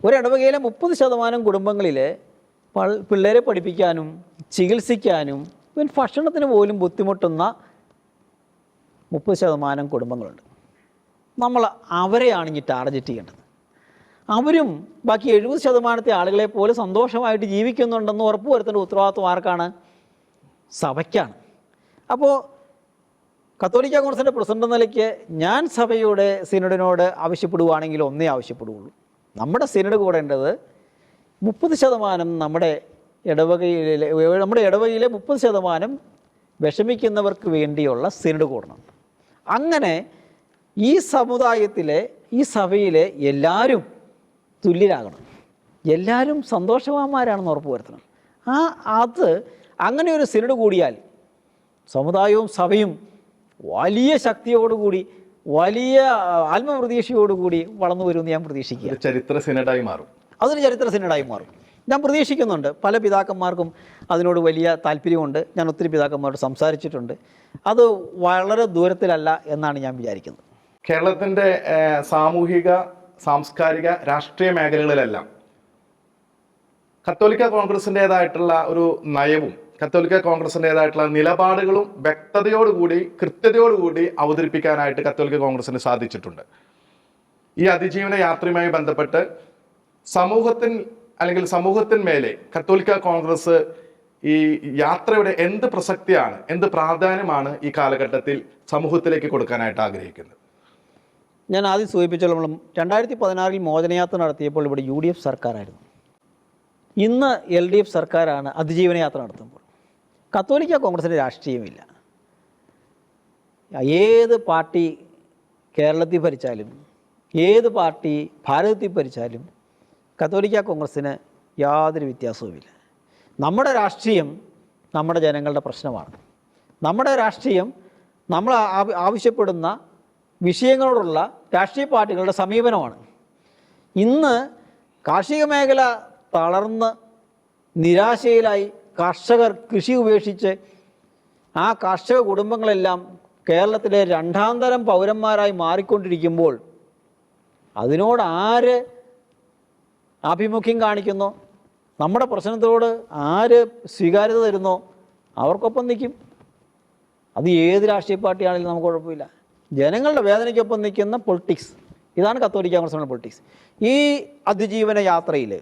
ഒരു ഇടവകയിലെ മുപ്പത് ശതമാനം കുടുംബങ്ങളിൽ പിള്ളേരെ പഠിപ്പിക്കാനും ചികിത്സിക്കാനും ഇവൻ ഭക്ഷണത്തിന് പോലും ബുദ്ധിമുട്ടുന്ന മുപ്പത് ശതമാനം കുടുംബങ്ങളുണ്ട്. നമ്മൾ അവരെയാണ് ഇനി ടാർഗറ്റ് ചെയ്യേണ്ടത്. അവരും ബാക്കി എഴുപത് ശതമാനത്തെ ആളുകളെ പോലെ സന്തോഷമായിട്ട് ജീവിക്കുന്നുണ്ടെന്ന് ഉറപ്പുവരുത്തേണ്ട ഉത്തരവാദിത്വം ആർക്കാണ്? സഭയ്ക്കാണ്. അപ്പോൾ കത്തോലിക്ക കോൺഗ്രസിന്റെ പ്രസിഡന്റ് നിലയ്ക്ക് ഞാൻ സഭയുടെ സിനഡിനോട് ആവശ്യപ്പെടുവാണെങ്കിൽ ഒന്നേ ആവശ്യപ്പെടുകയുള്ളൂ നമ്മുടെ സിനഡ് കൂടേണ്ടത് മുപ്പത് ശതമാനം നമ്മുടെ ഇടവകയിലെ നമ്മുടെ ഇടവകയിലെ മുപ്പത് ശതമാനം വിഷമിക്കുന്നവർക്ക് വേണ്ടിയുള്ള സിനഡ് കൂടണം. അങ്ങനെ ഈ സമുദായത്തിലെ ഈ സഭയിലെ എല്ലാവരും തുല്യരാകണം. എല്ലാവരും സന്തോഷവാന്മാരാണെന്ന് ഉറപ്പ് വരുത്തണം ആ അത് അങ്ങനെ ഒരു സിനഡ് കൂടിയാൽ സമുദായവും സഭയും വലിയ ശക്തിയോടുകൂടി വലിയ ആത്മപ്രതീക്ഷയോടുകൂടി വളർന്നു വരുമെന്ന് ഞാൻ പ്രതീക്ഷിക്കുക. ഒരു ചരിത്ര സിനഡായി മാറും. അതൊരു ചരിത്ര സിനഡായി മാറും. ഞാൻ പ്രതീക്ഷിക്കുന്നുണ്ട്. പല പിതാക്കന്മാർക്കും അതിനോട് വലിയ താല്പര്യമുണ്ട്. ഞാൻ ഒത്തിരി പിതാക്കന്മാരോട് സംസാരിച്ചിട്ടുണ്ട്. അത് വളരെ ദൂരത്തിലല്ല എന്നാണ് ഞാൻ വിചാരിക്കുന്നത്. കേരളത്തിന്റെ സാമൂഹിക സാംസ്കാരിക രാഷ്ട്രീയ മേഖലകളിലെല്ലാം കത്തോലിക്ക കോൺഗ്രസിന്റെതായിട്ടുള്ള ഒരു നയവും കത്തോലിക്ക കോൺഗ്രസിന്റെതായിട്ടുള്ള നിലപാടുകളും വ്യക്തതയോടുകൂടി കൃത്യതയോടുകൂടി അവതരിപ്പിക്കാനായിട്ട് കത്തോലിക്ക കോൺഗ്രസിന് സാധിച്ചിട്ടുണ്ട്. ഈ അതിജീവന യാത്രയുമായി ബന്ധപ്പെട്ട് സമൂഹത്തിൽ അല്ലെങ്കിൽ സമൂഹത്തിന്മേലെ കത്തോലിക്ക കോൺഗ്രസ് ഈ യാത്രയുടെ എന്ത് പ്രസക്തിയാണ് എന്ത് പ്രാധാന്യമാണ് ഈ കാലഘട്ടത്തിൽ സമൂഹത്തിലേക്ക് കൊടുക്കാനായിട്ട് ആഗ്രഹിക്കുന്നത്? ഞാൻ ആദ്യം സൂചിപ്പിച്ചോളം രണ്ടായിരത്തി പതിനാറിൽ മോചനയാത്ര നടത്തിയപ്പോൾ ഇവിടെ യു ഡി എഫ് സർക്കാരായിരുന്നു. ഇന്ന് എൽ ഡി എഫ് സർക്കാരാണ് അതിജീവന യാത്ര നടത്തുമ്പോൾ. കത്തോലിക്ക കോൺഗ്രസിന്റെ രാഷ്ട്രീയമില്ല. ഏത് പാർട്ടി കേരളത്തിൽ ഭരിച്ചാലും ഏത് പാർട്ടി ഭാരതത്തിൽ ഭരിച്ചാലും കത്തോലിക്ക കോൺഗ്രസ്സിന് യാതൊരു വ്യത്യാസവുമില്ല. നമ്മുടെ രാഷ്ട്രീയം നമ്മുടെ ജനങ്ങളുടെ പ്രശ്നമാണ്. നമ്മുടെ രാഷ്ട്രീയം നമ്മൾ ആവശ്യപ്പെടുന്ന വിഷയങ്ങളോടുള്ള രാഷ്ട്രീയ പാർട്ടികളുടെ സമീപനമാണ്. ഇന്ന് കാർഷിക മേഖല തളർന്ന് നിരാശയിലായി കർഷകർ കൃഷി ഉപേക്ഷിച്ച് ആ കർഷക കുടുംബങ്ങളെല്ലാം കേരളത്തിലെ രണ്ടാം തരം പൗരന്മാരായി മാറിക്കൊണ്ടിരിക്കുമ്പോൾ അതിനോട് ആര് ആഭിമുഖ്യം കാണിക്കുന്നു? നമ്മുടെ പ്രശ്നത്തോട് ആര് സ്വീകാര്യത തരുന്നോ? അവർക്കൊപ്പം നിൽക്കും. അത് ഏത് രാഷ്ട്രീയ പാർട്ടിയാണെങ്കിലും നമുക്ക് കുഴപ്പമില്ല. ജനങ്ങളുടെ വേദനയ്ക്കൊപ്പം നിൽക്കുന്ന പൊളിറ്റിക്സ്. ഇതാണ് കത്തോലിക്ക കോൺഗ്രസിന്റെ പൊളിറ്റിക്സ്. ഈ അതിജീവന യാത്രയിൽ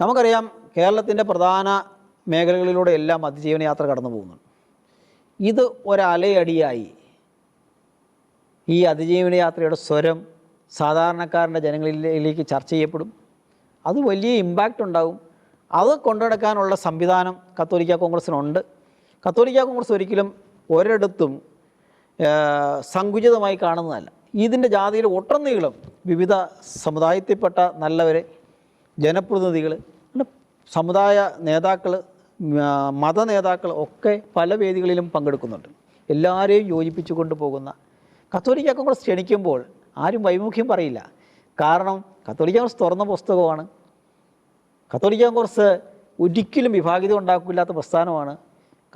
നമുക്കറിയാം കേരളത്തിന്റെ പ്രധാന മേഖലകളിലൂടെ എല്ലാം അതിജീവന യാത്ര കടന്നു പോകുന്നുണ്ട്. ഇത് ഒരലയടിയായി ഈ അതിജീവന യാത്രയുടെ സ്വരം സാധാരണക്കാരന്റെ ജനങ്ങളിലേക്ക് ചർച്ച ചെയ്യപ്പെടും. അത് വലിയ ഇമ്പാക്റ്റ് ഉണ്ടാകും അത് കൊണ്ടുനടക്കാനുള്ള സംവിധാനം കത്തോലിക്ക കോൺഗ്രസ്സിനുണ്ട്. കത്തോലിക്ക കോൺഗ്രസ് ഒരിക്കലും ഒരിടത്തും സങ്കുചിതമായി കാണുന്നതല്ല. ഇതിന്റെ ജാതിയിൽ ഒട്ടനീളം വിവിധ സമുദായത്തിൽപ്പെട്ട നല്ലവരെ ജനപ്രതിനിധികൾ സമുദായ നേതാക്കൾ മത നേതാക്കൾ ഒക്കെ പല വേദികളിലും പങ്കെടുക്കുന്നുണ്ട്. എല്ലാവരെയും യോജിപ്പിച്ചു കൊണ്ടുപോകുന്ന കത്തോലിക്ക കോൺഗ്രസ് ക്ഷണിക്കുമ്പോൾ ആരും വൈമുഖ്യം പറയില്ല. കാരണം കത്തോലിക്ക കോൺഗ്രസ് തുറന്ന പുസ്തകമാണ്. കത്തോലിക്ക കോൺഗ്രസ് ഒരിക്കലും വിഭാഗിത ഉണ്ടാക്കില്ലാത്ത പ്രസ്ഥാനമാണ്.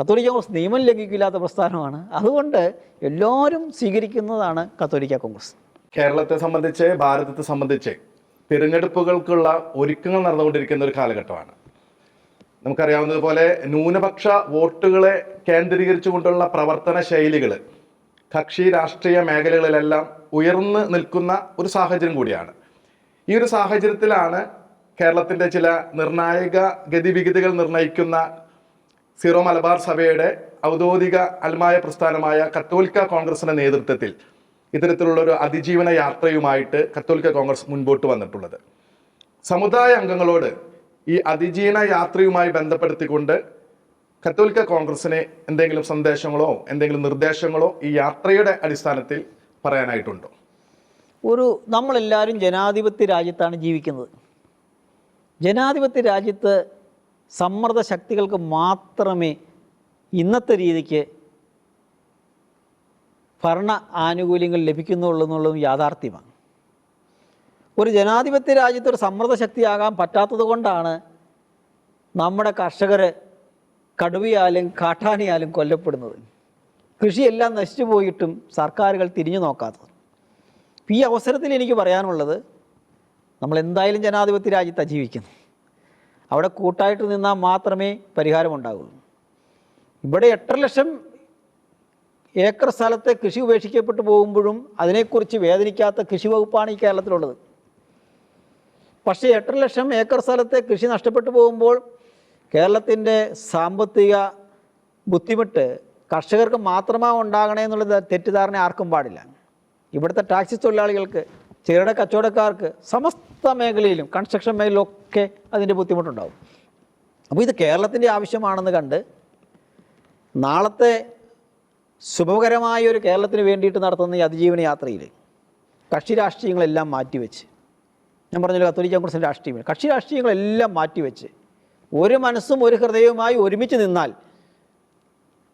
കത്തോലിക്ക കോൺഗ്രസ് നിയമം ലംഘിക്കില്ലാത്ത പ്രസ്ഥാനമാണ്. അതുകൊണ്ട് എല്ലാവരും സ്വീകരിക്കുന്നതാണ് കത്തോലിക്ക കോൺഗ്രസ്. കേരളത്തെ സംബന്ധിച്ച് ഭാരതത്തെ സംബന്ധിച്ച് തിരഞ്ഞെടുപ്പുകൾക്കുള്ള ഒരുക്കങ്ങൾ നടന്നുകൊണ്ടിരിക്കുന്ന ഒരു കാലഘട്ടമാണ്. നമുക്കറിയാവുന്നതുപോലെ ന്യൂനപക്ഷ വോട്ടുകളെ കേന്ദ്രീകരിച്ചുകൊണ്ടുള്ള പ്രവർത്തന ശൈലികൾ കക്ഷി രാഷ്ട്രീയ മേഖലകളിലെല്ലാം ഉയർന്നു നിൽക്കുന്ന ഒരു സാഹചര്യം കൂടിയാണ്. ഈ ഒരു സാഹചര്യത്തിലാണ് കേരളത്തിന്റെ ചില നിർണായക ഗതിവിഗതികൾ നിർണയിക്കുന്ന സീറോ മലബാർ സഭയുടെ ഔദ്യോഗിക അൽമായ പ്രസ്ഥാനമായ കത്തോലിക്ക കോൺഗ്രസിന്റെ നേതൃത്വത്തിൽ ഇത്തരത്തിലുള്ള ഒരു അതിജീവന യാത്രയുമായിട്ട് കത്തോലിക്ക കോൺഗ്രസ് മുൻപോട്ട് വന്നിട്ടുള്ളത്. സമുദായ അംഗങ്ങളോട് ഈ അതിജീവന യാത്രയുമായി ബന്ധപ്പെടുത്തിക്കൊണ്ട് കത്തോലിക്ക കോൺഗ്രസിന് എന്തെങ്കിലും സന്ദേശങ്ങളോ എന്തെങ്കിലും നിർദ്ദേശങ്ങളോ ഈ യാത്രയുടെ അടിസ്ഥാനത്തിൽ പറയാനായിട്ടുണ്ടോ? ഒരു നമ്മളെല്ലാവരും ജനാധിപത്യ രാജ്യത്താണ് ജീവിക്കുന്നത്. ജനാധിപത്യ രാജ്യത്ത് സമ്മർദ്ദ ശക്തികൾക്ക് മാത്രമേ ഇന്നത്തെ രീതിക്ക് ഭരണ ആനുകൂല്യങ്ങൾ ലഭിക്കുന്നുള്ളൂ എന്നുള്ളതും യാഥാർത്ഥ്യമാണ്. ഒരു ജനാധിപത്യ രാജ്യത്ത് ഒരു സമ്മർദ്ദ ശക്തിയാകാൻ പറ്റാത്തത് കൊണ്ടാണ് നമ്മുടെ കർഷകർ കടുവയാലും കാട്ടാനിയാലും കൊല്ലപ്പെടുന്നത്. കൃഷിയെല്ലാം നശിച്ചു പോയിട്ടും സർക്കാരുകൾ തിരിഞ്ഞു നോക്കാത്തത്. ഈ അവസരത്തിൽ എനിക്ക് പറയാനുള്ളത് നമ്മൾ എന്തായാലും ജനാധിപത്യ രാജ്യത്താണ് അജീവിക്കുന്നു അവിടെ കൂട്ടായിട്ട് നിന്നാൽ മാത്രമേ പരിഹാരമുണ്ടാകുള്ളൂ ഇവിടെ എട്ടര ലക്ഷം ഏക്കർ സ്ഥലത്തെ കൃഷി ഉപേക്ഷിക്കപ്പെട്ടു പോകുമ്പോഴും അതിനെക്കുറിച്ച് വേദനിക്കാത്ത കൃഷി വകുപ്പാണ് ഈ കേരളത്തിലുള്ളത്. പക്ഷേ എട്ടര ലക്ഷം ഏക്കർ സ്ഥലത്തെ കൃഷി നഷ്ടപ്പെട്ടു പോകുമ്പോൾ കേരളത്തിന്റെ സാമ്പത്തിക ബുദ്ധിമുട്ട് കർഷകർക്ക് മാത്രമാണ് ഉണ്ടാകണേ എന്നുള്ള തെറ്റിദ്ധാരണ ആർക്കും പാടില്ല. ഇവിടുത്തെ ടാക്സി തൊഴിലാളികൾക്ക് ചെറുകിട കച്ചവടക്കാർക്ക് സമസ്ത മേഖലയിലും കൺസ്ട്രക്ഷൻ മേഖലയിലൊക്കെ അതിന്റെ ബുദ്ധിമുട്ടുണ്ടാകും അപ്പോൾ ഇത് കേരളത്തിന്റെ ആവശ്യമാണെന്ന് കണ്ട് നാളത്തെ ശുഭകരമായ ഒരു കേരളത്തിന് വേണ്ടിയിട്ട് നടത്തുന്ന ഈ അതിജീവന യാത്രയിൽ കക്ഷി രാഷ്ട്രീയങ്ങളെല്ലാം മാറ്റിവെച്ച്. ഞാൻ പറഞ്ഞല്ലോ കത്തോലിക്ക കോൺഗ്രസിന്റെ രാഷ്ട്രീയം. കക്ഷി രാഷ്ട്രീയങ്ങളെല്ലാം മാറ്റിവെച്ച് ഒരു മനസ്സും ഒരു ഹൃദയവുമായി ഒരുമിച്ച് നിന്നാൽ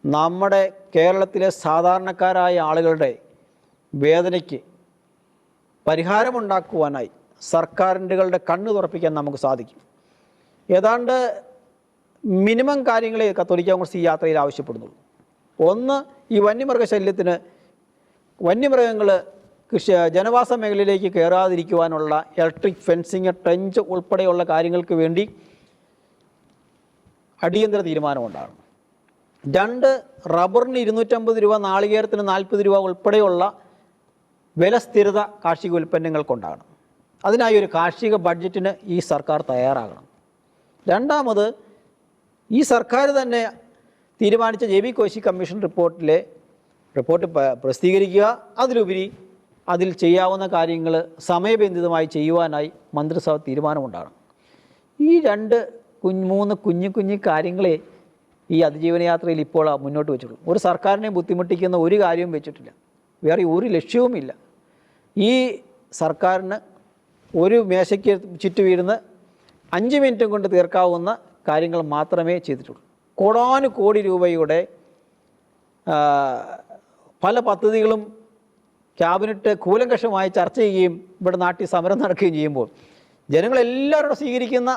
നമ്മുടെ കേരളത്തിലെ സാധാരണക്കാരായ ആളുകളുടെ വേദനയ്ക്ക് പരിഹാരമുണ്ടാക്കുവാനായി സർക്കാരിന്റെകളുടെ കണ്ണ് തുറപ്പിക്കാൻ നമുക്ക് സാധിക്കും. ഏതാണ്ട് മിനിമം കാര്യങ്ങളെ കത്തോലിക്ക കോൺഗ്രസ് ഈ യാത്രയിൽ ആവശ്യപ്പെടുന്നുള്ളൂ. ഒന്ന് ഈ വന്യമൃഗശല്യത്തിന് വന്യമൃഗങ്ങൾ കൃഷി ജനവാസ മേഖലയിലേക്ക് കയറാതിരിക്കുവാനുള്ള ഇലക്ട്രിക് ഫെൻസിങ് ട്രെഞ്ച് ഉൾപ്പെടെയുള്ള കാര്യങ്ങൾക്ക് വേണ്ടി അടിയന്തര തീരുമാനമുണ്ടാകണം. രണ്ട് റബ്ബറിന് ഇരുന്നൂറ്റമ്പത് രൂപ നാളികേരത്തിന് നാൽപ്പത് രൂപ ഉൾപ്പെടെയുള്ള വില സ്ഥിരത കാർഷിക ഉൽപ്പന്നങ്ങൾക്കുണ്ടാകണം. അതിനായി ഒരു കാർഷിക ബഡ്ജറ്റിന് ഈ സർക്കാർ തയ്യാറാകണം. രണ്ടാമത് ഈ സർക്കാർ തന്നെ തീരുമാനിച്ച ജെ ബി കോശി കമ്മീഷൻ റിപ്പോർട്ടിലെ റിപ്പോർട്ട് പ്രസിദ്ധീകരിക്കുക. അതിലുപരി അതിൽ ചെയ്യാവുന്ന കാര്യങ്ങൾ സമയബന്ധിതമായി ചെയ്യുവാനായി മന്ത്രിസഭ തീരുമാനമുണ്ടാകണം. ഈ രണ്ട് കുഞ്ഞ് മൂന്ന് കുഞ്ഞു കുഞ്ഞു കാര്യങ്ങളെ ഈ അതിജീവന യാത്രയിൽ ഇപ്പോൾ മുന്നോട്ട് വെച്ചിട്ടുള്ളൂ. ഒരു സർക്കാരിനെ ബുദ്ധിമുട്ടിക്കുന്ന ഒരു കാര്യവും വെച്ചിട്ടില്ല. വേറെ ഒരു ലക്ഷ്യവുമില്ല. ഈ സർക്കാരിന് ഒരു മേശയ്ക്ക് ചുറ്റുവീഴുന്ന അഞ്ച് മിനിറ്റും കൊണ്ട് തീർക്കാവുന്ന കാര്യങ്ങൾ മാത്രമേ ചെയ്തിട്ടുള്ളൂ. കോടാനു കോടി രൂപയുടെ പല പദ്ധതികളും ക്യാബിനറ്റ് കൂലങ്കഷമായി ചർച്ച ചെയ്യുകയും ഇവിടെ നാട്ടിൽ സമരം നടക്കുകയും ചെയ്യുമ്പോൾ ജനങ്ങളെല്ലാവരും സ്വീകരിക്കുന്ന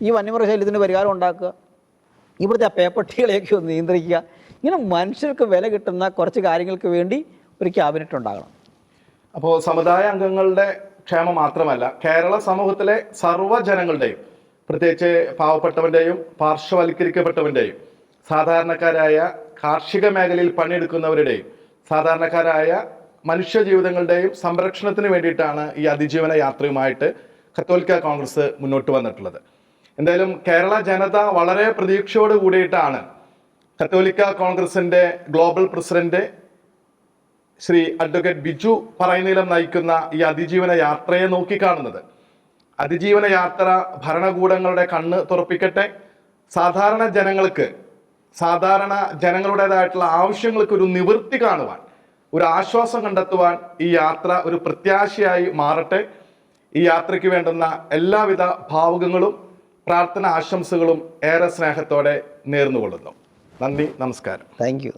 ഈ വന്യമൃഗശല്യത്തിന് പരിഹാരം ഉണ്ടാക്കുക ഇവിടുത്തെ ആ പേപ്പട്ടികളെയൊക്കെ ഒന്ന് നിയന്ത്രിക്കുക ഇങ്ങനെ മനുഷ്യർക്ക് വില കിട്ടുന്ന കുറച്ച് കാര്യങ്ങൾക്ക് വേണ്ടി ഒരു ക്യാബിനറ്റ് ഉണ്ടാകണം. അപ്പോൾ സമുദായ അംഗങ്ങളുടെ ക്ഷേമം മാത്രമല്ല കേരള സമൂഹത്തിലെ സർവജനങ്ങളുടെയും പ്രത്യേകിച്ച് പാവപ്പെട്ടവന്റെയും പാർശ്വവൽക്കരിക്കപ്പെട്ടവന്റെയും സാധാരണക്കാരായ കാർഷിക മേഖലയിൽ പണിയെടുക്കുന്നവരുടെയും സാധാരണക്കാരായ മനുഷ്യ ജീവിതങ്ങളുടെയും സംരക്ഷണത്തിന് വേണ്ടിയിട്ടാണ് ഈ അതിജീവന യാത്രയുമായിട്ട് കത്തോലിക്ക കോൺഗ്രസ് മുന്നോട്ട് വന്നിട്ടുള്ളത്. എന്തായാലും കേരള ജനത വളരെ പ്രതീക്ഷയോട് കൂടിയിട്ടാണ് കത്തോലിക്ക കോൺഗ്രസിന്റെ global president Shri advocate Biju Parayunnilam നയിക്കുന്ന ഈ അതിജീവന യാത്രയെ നോക്കിക്കാണുന്നത്. അതിജീവന യാത്ര ഭരണകൂടങ്ങളുടെ കണ്ണ് തുറപ്പിക്കട്ടെ. സാധാരണ ജനങ്ങൾക്ക് സാധാരണ ജനങ്ങളുടേതായിട്ടുള്ള ആവശ്യങ്ങൾക്ക് ഒരു നിവൃത്തി കാണുവാൻ ഒരു ആശ്വാസം കണ്ടെത്തുവാൻ ഈ യാത്ര ഒരു പ്രത്യാശയായി മാറട്ടെ. ഈ യാത്രയ്ക്ക് വേണ്ടുന്ന എല്ലാവിധ ഭാവുകങ്ങളും പ്രാർത്ഥന ആശംസകളും ഏറെ സ്നേഹത്തോടെ നേർന്നുകൊള്ളുന്നു. നന്ദി നമസ്കാരം. താങ്ക്